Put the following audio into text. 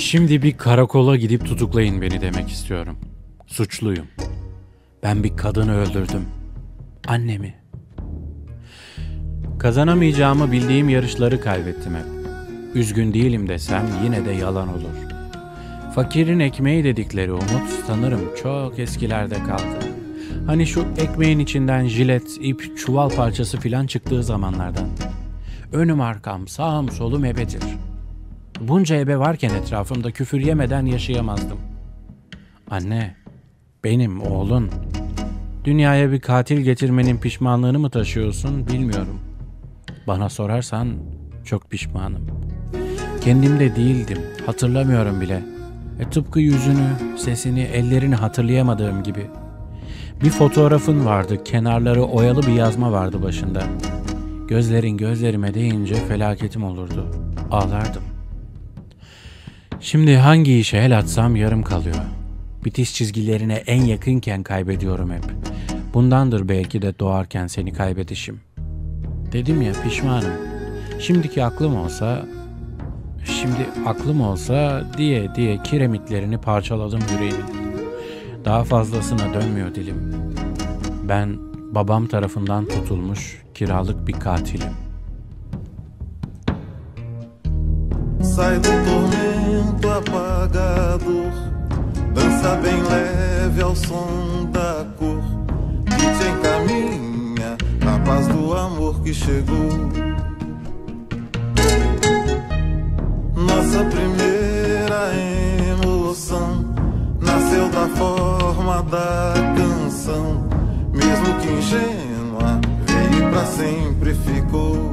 Şimdi bir karakola gidip tutuklayın beni demek istiyorum. Suçluyum. Ben bir kadını öldürdüm. Annemi. Kazanamayacağımı bildiğim yarışları kaybettim hep. Üzgün değilim desem yine de yalan olur. Fakirin ekmeği dedikleri umut sanırım çok eskilerde kaldı. Hani şu ekmeğin içinden jilet, ip, çuval parçası filan çıktığı zamanlardan. Önüm arkam, sağım solum ebedir. Bunca ebe varken etrafımda küfür yemeden yaşayamazdım. Anne, benim oğlun. Dünyaya bir katil getirmenin pişmanlığını mı taşıyorsun bilmiyorum. Bana sorarsan çok pişmanım. Kendimde değildim, hatırlamıyorum bile. E, tıpkı yüzünü, sesini, ellerini hatırlayamadığım gibi. Bir fotoğrafın vardı, kenarları oyalı bir yazma vardı başında. Gözlerin gözlerime değince felaketim olurdu. Ağlardım. Şimdi hangi işe el atsam yarım kalıyor. Bitiş çizgilerine en yakınken kaybediyorum hep. Bundandır belki de doğarken seni kaybedişim. Dedim ya pişmanım. Şimdiki aklım olsa, şimdi aklım olsa diye diye kiremitlerini parçaladım yüreğimin. Daha fazlasına dönmüyor dilim. Ben babam tarafından tutulmuş kiralık bir katilim. Sai do tormento apagador Dança bem leve ao som da cor. Que te encaminha na paz do amor que chegou. Nossa primeira emoção Nasceu da forma da canção. Mesmo que ingênua Veio pra sempre ficou